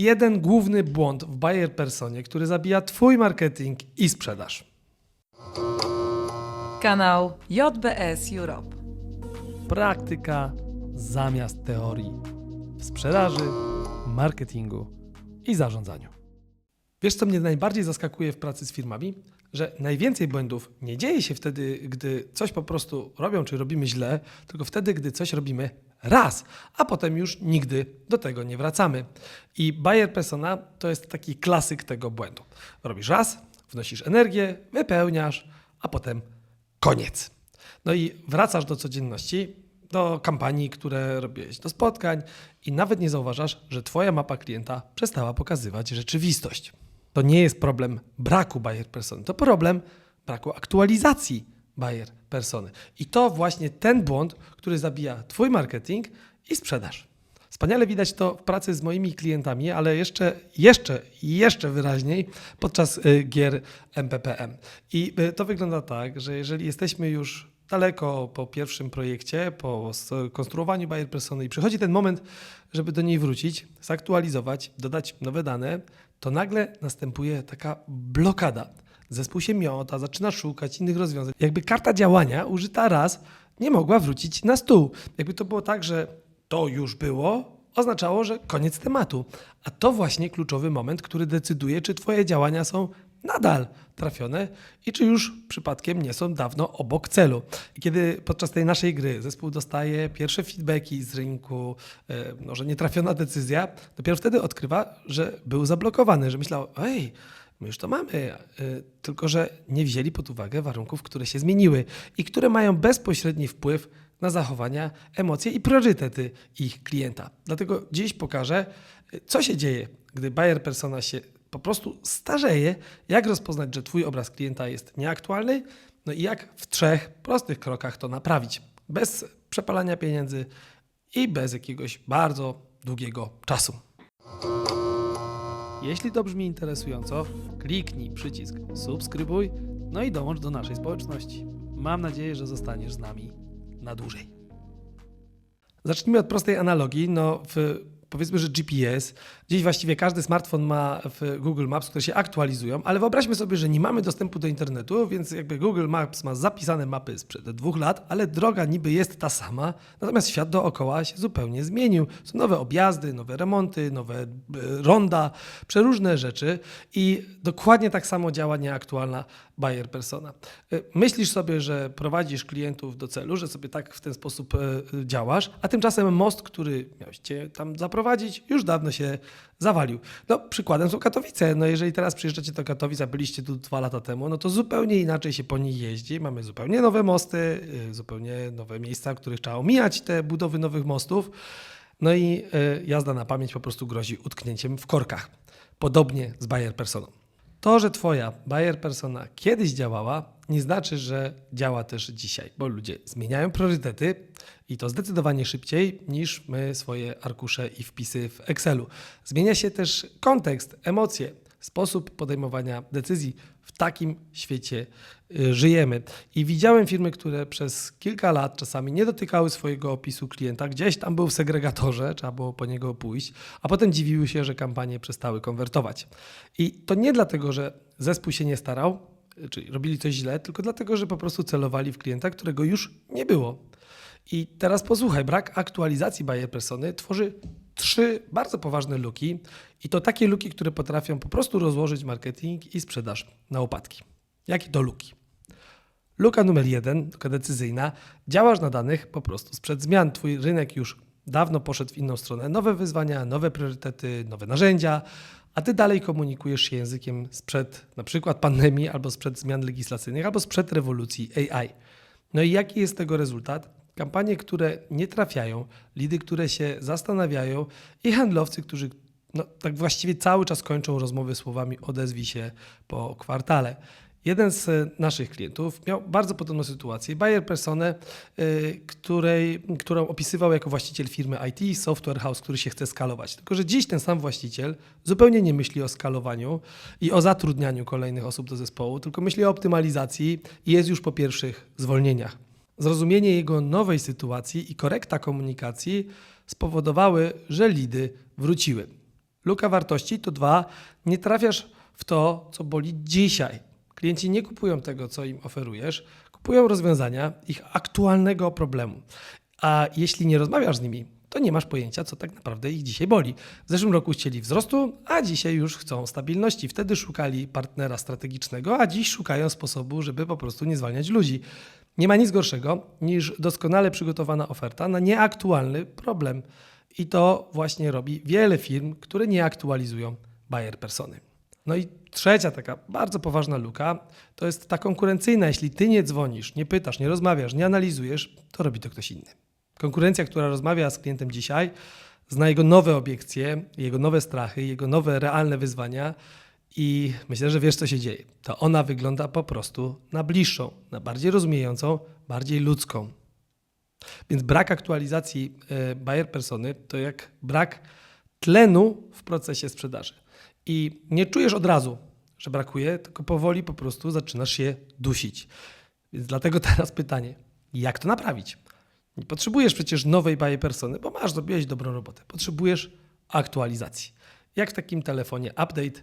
jeden główny błąd w buyer personie, który zabija Twój marketing i sprzedaż. Kanał JBS Europe. Praktyka zamiast teorii w sprzedaży, marketingu i zarządzaniu. Wiesz, co mnie najbardziej zaskakuje w pracy z firmami? Że najwięcej błędów nie dzieje się wtedy, gdy coś po prostu robią czy robimy źle, tylko wtedy, gdy coś robimy raz, a potem już nigdy do tego nie wracamy. I buyer persona to jest taki klasyk tego błędu. Robisz raz, wnosisz energię, wypełniasz, a potem koniec. No i wracasz do codzienności, do kampanii, które robiłeś, do spotkań i nawet nie zauważasz, że Twoja mapa klienta przestała pokazywać rzeczywistość. To nie jest problem braku buyer persony, to problem braku aktualizacji buyer persony. I to właśnie ten błąd, który zabija Twój marketing i sprzedaż. Wspaniale widać to w pracy z moimi klientami, ale jeszcze, jeszcze, jeszcze wyraźniej podczas y, gier MPPM. I y, to wygląda tak, że jeżeli jesteśmy już daleko po pierwszym projekcie, po skonstruowaniu buyer persony i przychodzi ten moment, żeby do niej wrócić, zaktualizować, dodać nowe dane, to nagle następuje taka blokada. Zespół się miota, zaczyna szukać innych rozwiązań. Jakby karta działania użyta raz nie mogła wrócić na stół. Jakby to było tak, że to już było, oznaczało, że koniec tematu. A to właśnie kluczowy moment, który decyduje, czy Twoje działania są nadal trafione i czy już przypadkiem nie są dawno obok celu. I kiedy podczas tej naszej gry zespół dostaje pierwsze feedbacki z rynku, e, no, że nietrafiona decyzja, dopiero wtedy odkrywa, że był zablokowany, że myślał, ej, my już to mamy, e, tylko że nie wzięli pod uwagę warunków, które się zmieniły i które mają bezpośredni wpływ na zachowania, emocje i priorytety ich klienta. Dlatego dziś pokażę, e, co się dzieje, gdy buyer persona się po prostu starzeje, jak rozpoznać, że Twój obraz klienta jest nieaktualny, no i jak w trzech prostych krokach to naprawić. Bez przepalania pieniędzy i bez jakiegoś bardzo długiego czasu. Jeśli to brzmi interesująco, kliknij przycisk subskrybuj, no i dołącz do naszej społeczności. Mam nadzieję, że zostaniesz z nami na dłużej. Zacznijmy od prostej analogii. No, w, powiedzmy, że GPS. Dziś właściwie każdy smartfon ma w Google Maps, które się aktualizują, ale wyobraźmy sobie, że nie mamy dostępu do internetu, więc jakby Google Maps ma zapisane mapy sprzed dwóch lat, ale droga niby jest ta sama, natomiast świat dookoła się zupełnie zmienił. Są nowe objazdy, nowe remonty, nowe e, ronda, przeróżne rzeczy i dokładnie tak samo działa nieaktualna buyer persona. E, Myślisz sobie, że prowadzisz klientów do celu, że sobie tak w ten sposób e, działasz, a tymczasem most, który miałeś cię tam zaprowadzić, już dawno się zawalił. No, przykładem są Katowice. No, jeżeli teraz przyjeżdżacie do Katowic, a byliście tu dwa lata temu, no to zupełnie inaczej się po nich jeździ. Mamy zupełnie nowe mosty, y, zupełnie nowe miejsca, w których trzeba omijać te budowy nowych mostów. No i y, jazda na pamięć po prostu grozi utknięciem w korkach. Podobnie z buyer personą. To, że Twoja buyer persona kiedyś działała, nie znaczy, że działa też dzisiaj, bo ludzie zmieniają priorytety i to zdecydowanie szybciej niż my swoje arkusze i wpisy w Excelu. Zmienia się też kontekst, emocje, sposób podejmowania decyzji. W takim świecie y, żyjemy. I widziałem firmy, które przez kilka lat czasami nie dotykały swojego opisu klienta, gdzieś tam był w segregatorze, trzeba było po niego pójść, a potem dziwiły się, że kampanie przestały konwertować. I to nie dlatego, że zespół się nie starał, czyli robili coś źle, tylko dlatego, że po prostu celowali w klienta, którego już nie było. I teraz posłuchaj, brak aktualizacji buyer persony tworzy trzy bardzo poważne luki i to takie luki, które potrafią po prostu rozłożyć marketing i sprzedaż na łopatki. Jakie to luki? Luka numer jeden, luka decyzyjna. Działasz na danych po prostu sprzed zmian. Twój rynek już dawno poszedł w inną stronę. Nowe wyzwania, nowe priorytety, nowe narzędzia, a ty dalej komunikujesz się językiem sprzed na przykład pandemii, albo sprzed zmian legislacyjnych, albo sprzed rewolucji AI. No i jaki jest tego rezultat? Kampanie, które nie trafiają, lidy, które się zastanawiają i handlowcy, którzy no, tak właściwie cały czas kończą rozmowy słowami odezwij się po kwartale. Jeden z e, naszych klientów miał bardzo podobną sytuację. Buyer personę, y, której, którą opisywał jako właściciel firmy IT, software house, który się chce skalować. Tylko, że dziś ten sam właściciel zupełnie nie myśli o skalowaniu i o zatrudnianiu kolejnych osób do zespołu, tylko myśli o optymalizacji i jest już po pierwszych zwolnieniach. Zrozumienie jego nowej sytuacji i korekta komunikacji spowodowały, że lidy wróciły. Luka wartości to dwa, nie trafiasz w to, co boli dzisiaj. Klienci nie kupują tego, co im oferujesz, kupują rozwiązania ich aktualnego problemu. A jeśli nie rozmawiasz z nimi, to nie masz pojęcia, co tak naprawdę ich dzisiaj boli. W zeszłym roku chcieli wzrostu, a dzisiaj już chcą stabilności. Wtedy szukali partnera strategicznego, a dziś szukają sposobu, żeby po prostu nie zwalniać ludzi. Nie ma nic gorszego niż doskonale przygotowana oferta na nieaktualny problem. I to właśnie robi wiele firm, które nie aktualizują buyer persony. No i trzecia taka bardzo poważna luka to jest ta konkurencyjna. Jeśli ty nie dzwonisz, nie pytasz, nie rozmawiasz, nie analizujesz, to robi to ktoś inny. Konkurencja, która rozmawia z klientem dzisiaj, zna jego nowe obiekcje, jego nowe strachy, jego nowe realne wyzwania i myślę, że wiesz, co się dzieje. To ona wygląda po prostu na bliższą, na bardziej rozumiejącą, bardziej ludzką. Więc brak aktualizacji e, buyer persony to jak brak tlenu w procesie sprzedaży. I nie czujesz od razu, że brakuje, tylko powoli po prostu zaczynasz się dusić. Więc dlatego teraz pytanie, jak to naprawić? Nie potrzebujesz przecież nowej buyer persony, bo masz, zrobiłeś dobrą robotę. Potrzebujesz aktualizacji. Jak w takim telefonie update,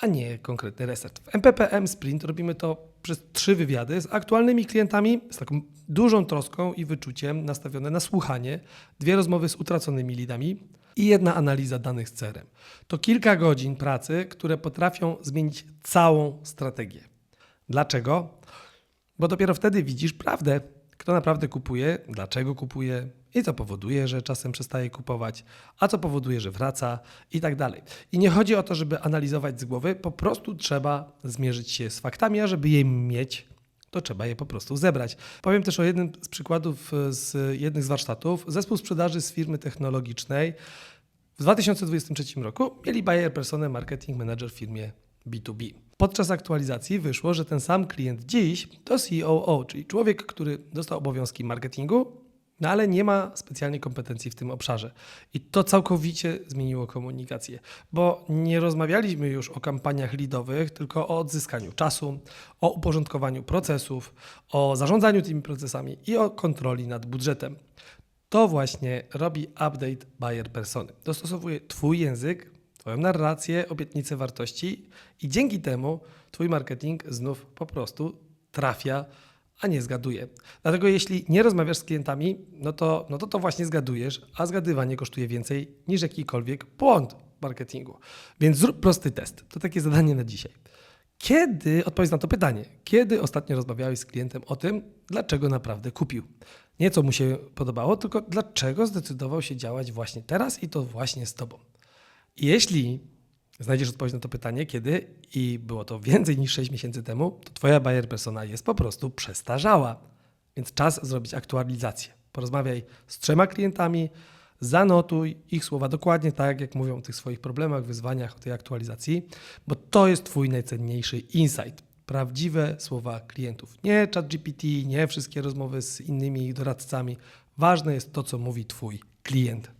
a nie konkretny reset. W MPPM Sprint robimy to przez trzy wywiady z aktualnymi klientami, z taką dużą troską i wyczuciem nastawione na słuchanie, dwie rozmowy z utraconymi lidami i jedna analiza danych z CRM. To kilka godzin pracy, które potrafią zmienić całą strategię. Dlaczego? Bo dopiero wtedy widzisz prawdę, kto naprawdę kupuje, dlaczego kupuje i co powoduje, że czasem przestaje kupować, a co powoduje, że wraca i tak dalej. I nie chodzi o to, żeby analizować z głowy, po prostu trzeba zmierzyć się z faktami, a żeby je mieć, to trzeba je po prostu zebrać. Powiem też o jednym z przykładów z jednych z warsztatów. Zespół sprzedaży z firmy technologicznej w 2023 roku mieli buyer personę marketing manager w firmie B2B. Podczas aktualizacji wyszło, że ten sam klient dziś to COO, czyli człowiek, który dostał obowiązki marketingu, no ale nie ma specjalnie kompetencji w tym obszarze. I to całkowicie zmieniło komunikację, bo nie rozmawialiśmy już o kampaniach lidowych, tylko o odzyskaniu czasu, o uporządkowaniu procesów, o zarządzaniu tymi procesami i o kontroli nad budżetem. To właśnie robi update buyer persony. Dostosowuje Twój język, Twoją narrację, obietnicę wartości i dzięki temu Twój marketing znów po prostu trafia, a nie zgaduje. Dlatego jeśli nie rozmawiasz z klientami, no to, no to to właśnie zgadujesz, a zgadywanie kosztuje więcej niż jakikolwiek błąd marketingu. Więc zrób prosty test. To takie zadanie na dzisiaj. Kiedy, odpowiedz na to pytanie, kiedy ostatnio rozmawiałeś z klientem o tym, dlaczego naprawdę kupił? Nie co mu się podobało, tylko dlaczego zdecydował się działać właśnie teraz i to właśnie z tobą. Jeśli znajdziesz odpowiedź na to pytanie, kiedy i było to więcej niż 6 miesięcy temu, to twoja buyer persona jest po prostu przestarzała. Więc czas zrobić aktualizację. Porozmawiaj z trzema klientami, zanotuj ich słowa dokładnie tak, jak mówią o tych swoich problemach, wyzwaniach, o tej aktualizacji, bo to jest twój najcenniejszy insight. Prawdziwe słowa klientów. Nie ChatGPT, nie wszystkie rozmowy z innymi doradcami. Ważne jest to, co mówi twój klient.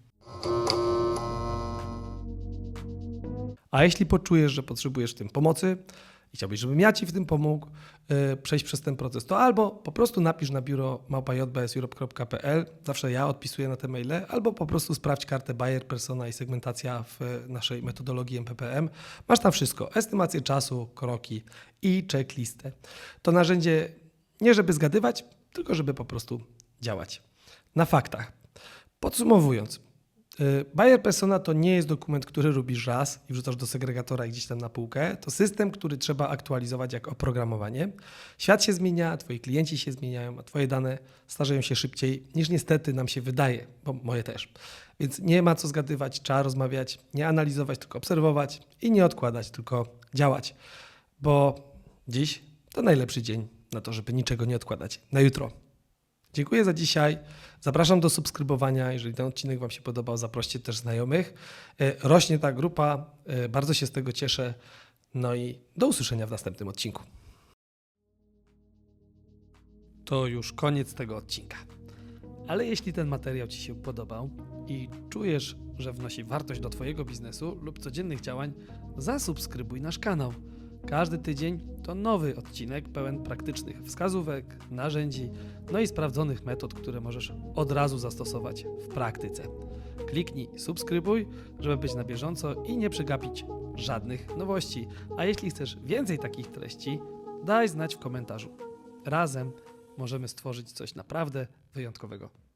A jeśli poczujesz, że potrzebujesz w tym pomocy i chciałbyś, żebym ja Ci w tym pomógł yy, przejść przez ten proces, to albo po prostu napisz na biuro małpa.jbseurope.pl, zawsze ja odpisuję na te maile, albo po prostu sprawdź kartę Buyer, Persona i segmentacja w naszej metodologii MPPM. Masz tam wszystko, estymację czasu, kroki i checklistę. To narzędzie nie żeby zgadywać, tylko żeby po prostu działać. Na faktach. Podsumowując, Y, Buyer Persona to nie jest dokument, który robisz raz i wrzucasz do segregatora gdzieś tam na półkę. To system, który trzeba aktualizować jak oprogramowanie. Świat się zmienia, twoi klienci się zmieniają, a twoje dane starzeją się szybciej niż niestety nam się wydaje, bo moje też. Więc nie ma co zgadywać, trzeba rozmawiać, nie analizować, tylko obserwować i nie odkładać, tylko działać. Bo dziś to najlepszy dzień na to, żeby niczego nie odkładać. Na jutro. Dziękuję za dzisiaj. Zapraszam do subskrybowania. Jeżeli ten odcinek Wam się podobał, zaproście też znajomych. E, Rośnie ta grupa, e, bardzo się z tego cieszę. No i do usłyszenia w następnym odcinku. To już koniec tego odcinka. Ale jeśli ten materiał Ci się podobał i czujesz, że wnosi wartość do Twojego biznesu lub codziennych działań, zasubskrybuj nasz kanał. Każdy tydzień to nowy odcinek pełen praktycznych wskazówek, narzędzi, no i sprawdzonych metod, które możesz od razu zastosować w praktyce. Kliknij subskrybuj, żeby być na bieżąco i nie przegapić żadnych nowości. A jeśli chcesz więcej takich treści, daj znać w komentarzu. Razem możemy stworzyć coś naprawdę wyjątkowego.